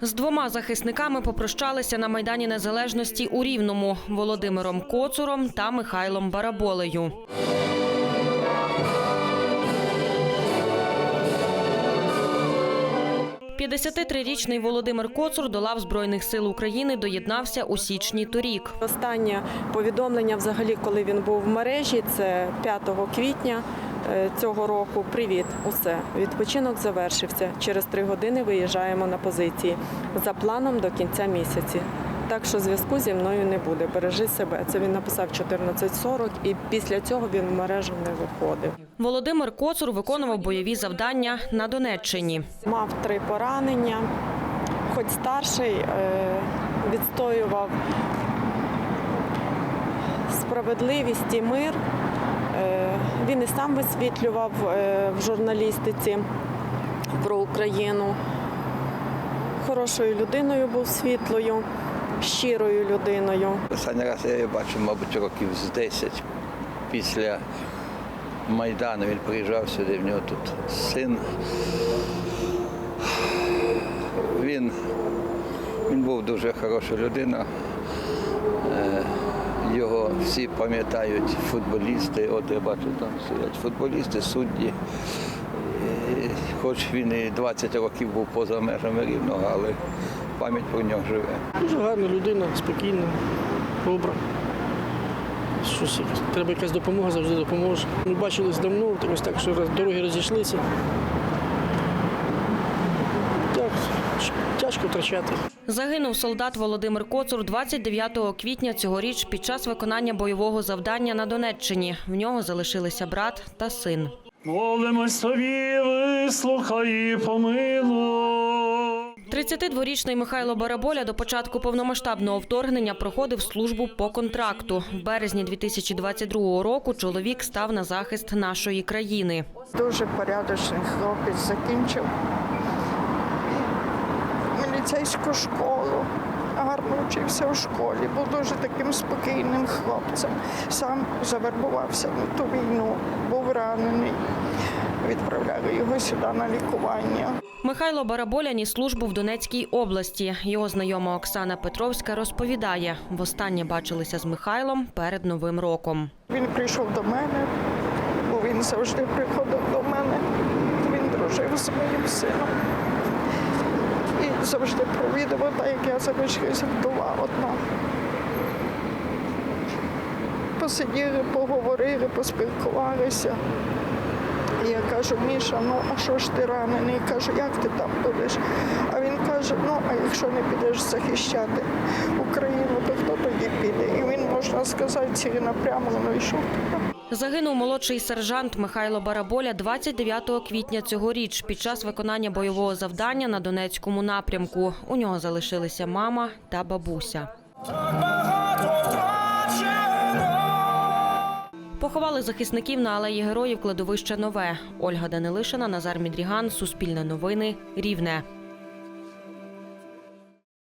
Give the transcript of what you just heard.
З двома захисниками попрощалися на Майдані Незалежності у Рівному Володимиром Коцуром та Михайлом Бараболею. – 53-річний Володимир Коцур до лав Збройних сил України доєднався у січні торік. Останнє повідомлення, взагалі, коли він був в мережі, це 5 квітня цього року. Привіт, усе відпочинок завершився. Через три години виїжджаємо на позиції за планом до кінця місяці. Так що зв'язку зі мною не буде. Бережи себе. Це він написав 14.40 і після цього він в мережу не виходив. Володимир Коцур виконував бойові завдання на Донеччині. Мав три поранення, хоч старший е, відстоював справедливість і мир. Е, Він і сам висвітлював е, в журналістиці про Україну. Хорошою людиною був світлою, щирою людиною. Останній раз я його бачив, мабуть, років з 10 після Майдану. Він приїжджав сюди, в нього тут син. Він, він був дуже хороша людина. Його всі пам'ятають футболісти, от я бачу, там сидять футболісти, судді. Хоч він і 20 років був поза межами рівного, але пам'ять про нього живе. Дуже гарна людина, спокійна, добра. Щось, треба якась допомога, завжди допоможе. Ми бачились давно, ось так, що дороги розійшлися. Тяжко втрачати. Загинув солдат Володимир Коцур 29 квітня цьогоріч під час виконання бойового завдання на Донеччині. В нього залишилися брат та син. Молимось тобі, вислухай і помилуй. 32-річний Михайло Бараболя до початку повномасштабного вторгнення проходив службу по контракту. В березні 2022 року чоловік став на захист нашої країни. Дуже порядочний хлопець закінчив міліцейську школу. Гарно вчився в школі, був дуже таким спокійним хлопцем. Сам завербувався на ту війну, був ранений. Відправляли його сюди на лікування. Михайло Бараболя ніс службу в Донецькій області. Його знайома Оксана Петровська розповідає, востаннє бачилися з Михайлом перед Новим роком. Він прийшов до мене, бо він завжди приходив до мене. Він дружив з моїм сином. Завжди провідував, так як я залишилася вдова одна. Посиділи, поговорили, поспілкувалися. І я кажу, Міша, ну а що ж ти ранений? Я Кажу, як ти там будеш? А він каже, ну а якщо не підеш захищати Україну, то хто тоді піде? І він, можна сказати, ціленапрямлено йшов туди. Загинув молодший сержант Михайло Бараболя 29 квітня цьогоріч під час виконання бойового завдання на Донецькому напрямку. У нього залишилися мама та бабуся. Поховали захисників на алеї героїв кладовище Нове. Ольга Данилишина, Назар Мідріган, Суспільне новини, Рівне.